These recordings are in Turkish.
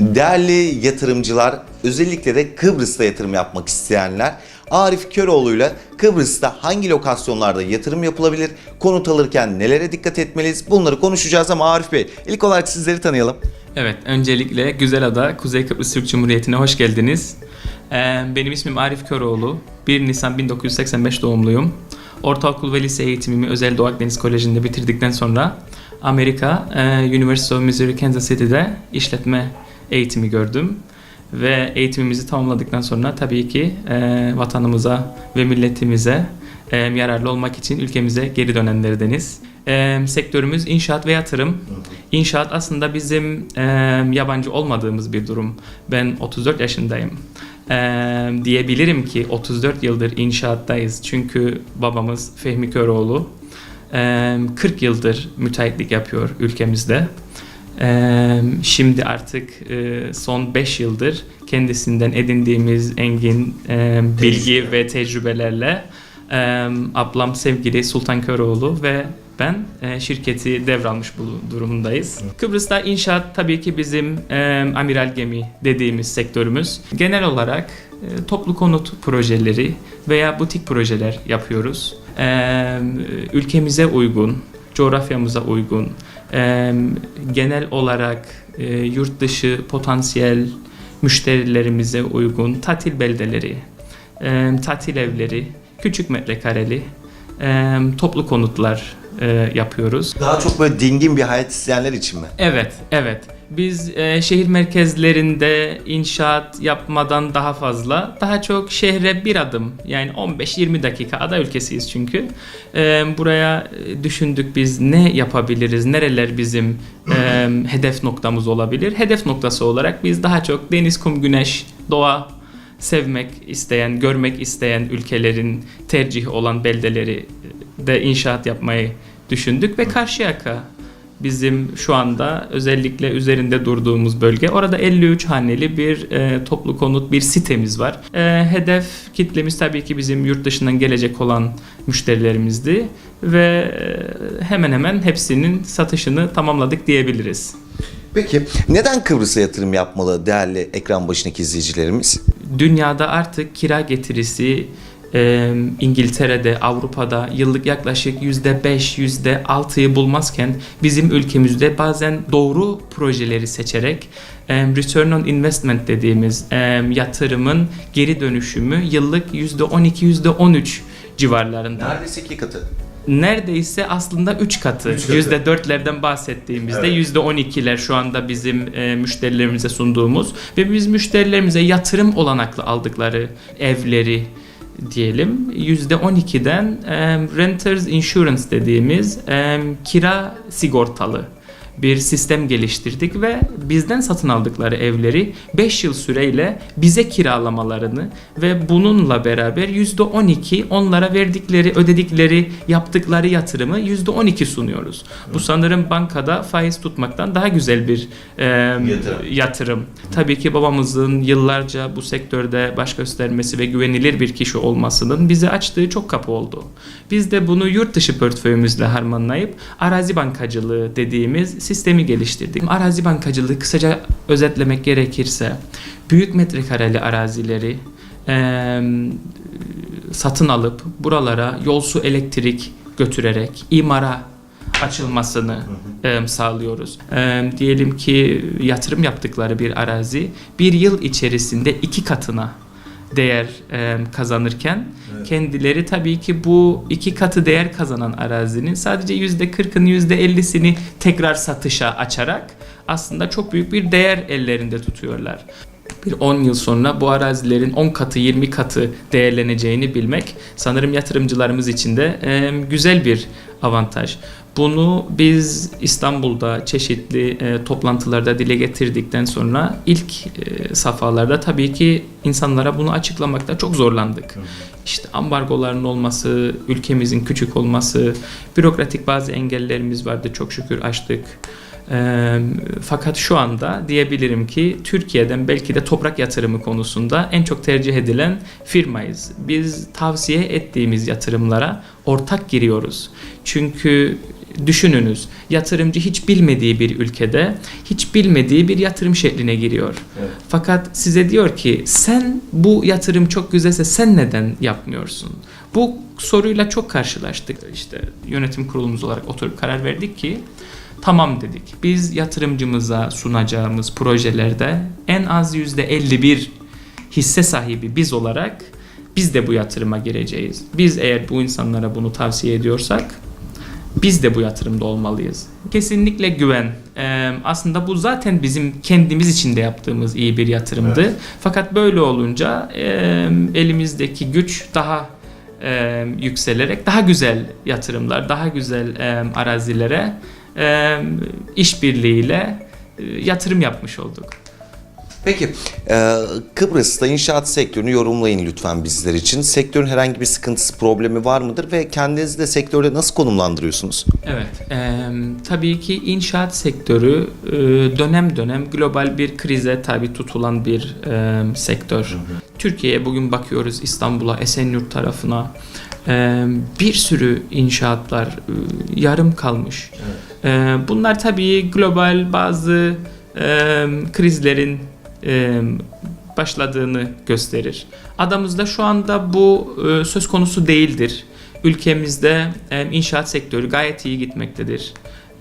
Değerli yatırımcılar, özellikle de Kıbrıs'ta yatırım yapmak isteyenler, Arif Köroğlu'yla Kıbrıs'ta hangi lokasyonlarda yatırım yapılabilir, konut alırken nelere dikkat etmeliyiz bunları konuşacağız ama Arif Bey ilk olarak sizleri tanıyalım. Evet, öncelikle Güzelada, Kuzey Kıbrıs Türk Cumhuriyeti'ne hoş geldiniz. Ee, Benim ismim Arif Köroğlu. 1 Nisan 1985 doğumluyum. Ortaokul ve lise eğitimimi Özel Doğu Akdeniz Koleji'nde bitirdikten sonra Amerika, e, University of Missouri Kansas City'de işletme eğitimi gördüm. Ve eğitimimizi tamamladıktan sonra tabii ki e, vatanımıza ve milletimize e, yararlı olmak için ülkemize geri dönenlerdeniz. E, sektörümüz inşaat ve yatırım. İnşaat aslında bizim e, yabancı olmadığımız bir durum. Ben 34 yaşındayım. E, diyebilirim ki 34 yıldır inşaattayız. Çünkü babamız Fehmi Köroğlu e, 40 yıldır müteahhitlik yapıyor ülkemizde. Şimdi artık e, son 5 yıldır kendisinden edindiğimiz engin e, bilgi ve tecrübelerle e, ablam sevgili Sultan Köroğlu ve ben e, şirketi devralmış bu durumundayız. Kıbrıs'ta inşaat tabii ki bizim e, amiral gemi dediğimiz sektörümüz. Genel olarak e, toplu konut projeleri veya butik projeler yapıyoruz. E, ülkemize uygun, coğrafyamıza uygun, e, genel olarak e, yurt dışı potansiyel müşterilerimize uygun tatil beldeleri, e, tatil evleri, küçük metrekareli e, toplu konutlar e, yapıyoruz. Daha çok böyle dingin bir hayat isteyenler için mi? Evet, evet. Biz e, şehir merkezlerinde inşaat yapmadan daha fazla, daha çok şehre bir adım yani 15-20 dakika ada ülkesiyiz çünkü. E, buraya e, düşündük biz ne yapabiliriz, nereler bizim e, hedef noktamız olabilir. Hedef noktası olarak biz daha çok deniz, kum, güneş, doğa sevmek isteyen, görmek isteyen ülkelerin tercihi olan beldeleri de inşaat yapmayı düşündük ve Karşıyaka bizim şu anda özellikle üzerinde durduğumuz bölge. Orada 53 haneli bir e, toplu konut bir sitemiz var. E, hedef kitlemiz tabii ki bizim yurt dışından gelecek olan müşterilerimizdi ve e, hemen hemen hepsinin satışını tamamladık diyebiliriz. Peki neden Kıbrıs'a yatırım yapmalı değerli ekran başındaki izleyicilerimiz? Dünyada artık kira getirisi e, İngiltere'de, Avrupa'da yıllık yaklaşık %5, %6'yı bulmazken bizim ülkemizde bazen doğru projeleri seçerek e, return on investment dediğimiz e, yatırımın geri dönüşümü yıllık %12, %13 civarlarında. Neredeyse iki katı. Neredeyse aslında 3 katı. Katı. %4'lerden bahsettiğimizde Evet. %12'ler şu anda bizim e, müşterilerimize sunduğumuz ve biz müşterilerimize yatırım olanaklı aldıkları evleri diyelim. %12'den e, renters insurance dediğimiz e, kira sigortalı bir sistem geliştirdik ve bizden satın aldıkları evleri 5 yıl süreyle bize kiralamalarını ve bununla beraber %12 onlara verdikleri, ödedikleri, yaptıkları yatırımı %12 sunuyoruz. Bu sanırım bankada faiz tutmaktan daha güzel bir e, Yatırım. yatırım. Tabii ki babamızın yıllarca bu sektörde baş göstermesi ve güvenilir bir kişi olmasının bize açtığı çok kapı oldu. Biz de bunu yurt dışı portföyümüzle harmanlayıp arazi bankacılığı dediğimiz sistemi geliştirdik. Arazi bankacılığı kısaca özetlemek gerekirse büyük metrekareli arazileri eee, satın alıp buralara yol su elektrik götürerek imara açılmasını e, sağlıyoruz. E, diyelim ki yatırım yaptıkları bir arazi bir yıl içerisinde iki katına değer e, kazanırken kendileri tabii ki bu iki katı değer kazanan arazinin sadece yüzde kırkını yüzde ellisini tekrar satışa açarak aslında çok büyük bir değer ellerinde tutuyorlar bir 10 yıl sonra bu arazilerin 10 katı 20 katı değerleneceğini bilmek sanırım yatırımcılarımız için de e, güzel bir avantaj. Bunu biz İstanbul'da çeşitli e, toplantılarda dile getirdikten sonra ilk e, safhalarda tabii ki insanlara bunu açıklamakta çok zorlandık. İşte ambargoların olması, ülkemizin küçük olması, bürokratik bazı engellerimiz vardı çok şükür aştık. Ee, fakat şu anda diyebilirim ki Türkiye'den belki de toprak yatırımı konusunda en çok tercih edilen firmayız. Biz tavsiye ettiğimiz yatırımlara ortak giriyoruz. Çünkü düşününüz. Yatırımcı hiç bilmediği bir ülkede hiç bilmediği bir yatırım şekline giriyor. Fakat size diyor ki sen bu yatırım çok güzelse sen neden yapmıyorsun? Bu soruyla çok karşılaştık. İşte yönetim kurulumuz olarak oturup karar verdik ki tamam dedik. Biz yatırımcımıza sunacağımız projelerde en az %51 hisse sahibi biz olarak biz de bu yatırıma gireceğiz. Biz eğer bu insanlara bunu tavsiye ediyorsak biz de bu yatırımda olmalıyız. Kesinlikle güven. Ee, aslında bu zaten bizim kendimiz için de yaptığımız iyi bir yatırımdı. Fakat böyle olunca e, elimizdeki güç daha e, yükselerek daha güzel yatırımlar, daha güzel e, arazilere e, işbirliğiyle e, yatırım yapmış olduk. Peki e, Kıbrıs'ta inşaat sektörünü yorumlayın lütfen bizler için. Sektörün herhangi bir sıkıntısı, problemi var mıdır ve kendinizi de sektörde nasıl konumlandırıyorsunuz? Evet, e, tabii ki inşaat sektörü e, dönem dönem global bir krize tabi tutulan bir e, sektör. Türkiye'ye bugün bakıyoruz İstanbul'a, Esenyurt tarafına. E, bir sürü inşaatlar e, yarım kalmış. E, bunlar tabii global bazı e, krizlerin e, başladığını gösterir. Adamızda şu anda bu e, söz konusu değildir. Ülkemizde e, inşaat sektörü gayet iyi gitmektedir.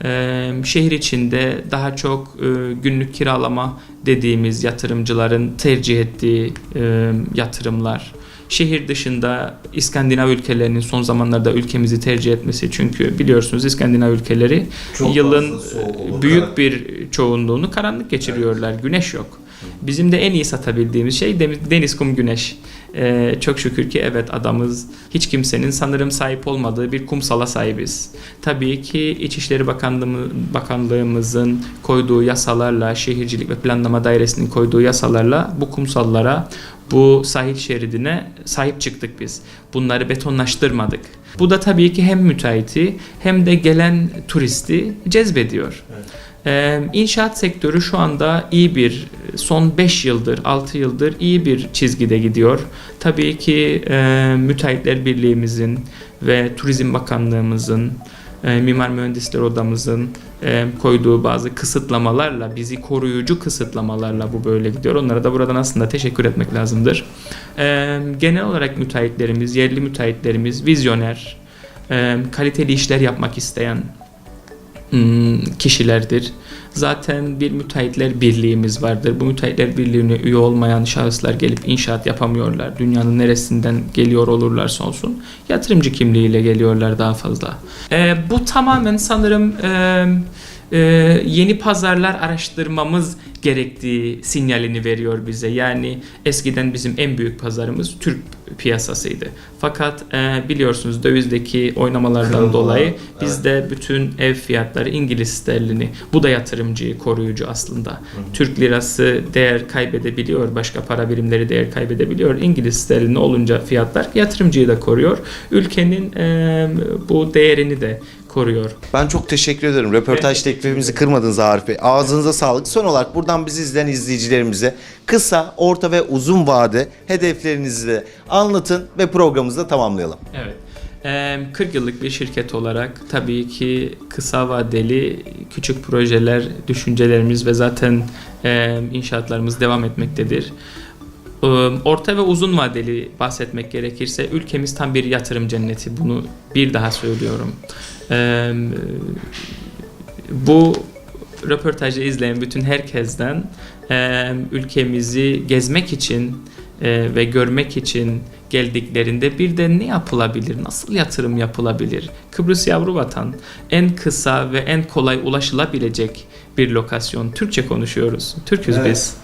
E, şehir içinde daha çok e, günlük kiralama dediğimiz yatırımcıların tercih ettiği e, yatırımlar. Şehir dışında İskandinav ülkelerinin son zamanlarda ülkemizi tercih etmesi çünkü biliyorsunuz İskandinav ülkeleri Çok yılın büyük evet. bir çoğunluğunu karanlık geçiriyorlar. Güneş yok. Bizim de en iyi satabildiğimiz şey deniz, kum güneş. Ee, çok şükür ki evet adamız hiç kimsenin sanırım sahip olmadığı bir kumsala sahibiz. Tabii ki İçişleri Bakanlığı, Bakanlığımızın koyduğu yasalarla, Şehircilik ve Planlama Dairesi'nin koyduğu yasalarla bu kumsallara, bu sahil şeridine sahip çıktık biz. Bunları betonlaştırmadık. Bu da tabii ki hem müteahhiti hem de gelen turisti cezbediyor. Ee, inşaat sektörü şu anda iyi bir son 5 yıldır 6 yıldır iyi bir çizgide gidiyor. Tabii ki e, Müteahhitler Birliğimizin ve Turizm Bakanlığımızın e, Mimar Mühendisler Odamızın e, koyduğu bazı kısıtlamalarla bizi koruyucu kısıtlamalarla bu böyle gidiyor. Onlara da buradan aslında teşekkür etmek lazımdır. E, genel olarak müteahhitlerimiz, yerli müteahhitlerimiz vizyoner, kaliteli işler yapmak isteyen kişilerdir. Zaten bir müteahhitler birliğimiz vardır. Bu müteahhitler birliğine üye olmayan şahıslar gelip inşaat yapamıyorlar. Dünyanın neresinden geliyor olurlarsa olsun. Yatırımcı kimliğiyle geliyorlar daha fazla. Ee, bu tamamen sanırım e, e, yeni pazarlar araştırmamız gerektiği sinyalini veriyor bize. Yani eskiden bizim en büyük pazarımız Türk piyasasıydı. Fakat e, biliyorsunuz dövizdeki oynamalardan Kırılmalar, dolayı bizde bütün ev fiyatları İngiliz sterlini. Bu da yatırımcıyı koruyucu aslında. Türk lirası değer kaybedebiliyor, başka para birimleri değer kaybedebiliyor. İngiliz sterlini olunca fiyatlar yatırımcıyı da koruyor. Ülkenin e, bu değerini de koruyor. Ben çok teşekkür ederim. Röportaj teklifimizi kırmadınız Arif Bey. Ağzınıza sağlık. Son olarak buradan bizi izleyen izleyicilerimize kısa, orta ve uzun vade hedeflerinizi de anlatın ve programımızı da tamamlayalım. Evet. Eee, 40 yıllık bir şirket olarak tabii ki kısa vadeli küçük projeler, düşüncelerimiz ve zaten inşaatlarımız devam etmektedir. Orta ve uzun vadeli bahsetmek gerekirse ülkemiz tam bir yatırım cenneti. Bunu bir daha söylüyorum. Eee, bu röportajı izleyen bütün herkesten eee, ülkemizi gezmek için e, ve görmek için geldiklerinde bir de ne yapılabilir, nasıl yatırım yapılabilir? Kıbrıs Yavru Vatan en kısa ve en kolay ulaşılabilecek bir lokasyon. Türkçe konuşuyoruz. Türküz Evet. biz.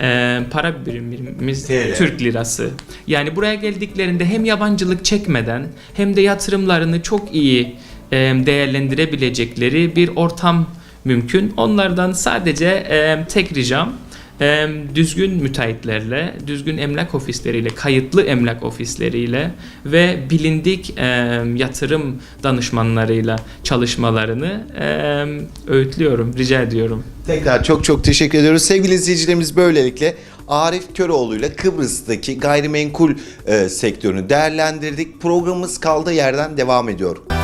E, para birimimiz TL. Türk lirası. Yani buraya geldiklerinde hem yabancılık çekmeden hem de yatırımlarını çok iyi e, değerlendirebilecekleri bir ortam mümkün. Onlardan sadece e, tek ricam e, düzgün müteahhitlerle, düzgün emlak ofisleriyle, kayıtlı emlak ofisleriyle ve bilindik yatırım danışmanlarıyla çalışmalarını e, öğütlüyorum, rica ediyorum. Tekrar çok çok teşekkür ediyoruz. Sevgili izleyicilerimiz böylelikle Arif Köroğlu ile Kıbrıs'taki gayrimenkul sektörünü değerlendirdik. Programımız kaldığı yerden devam ediyor.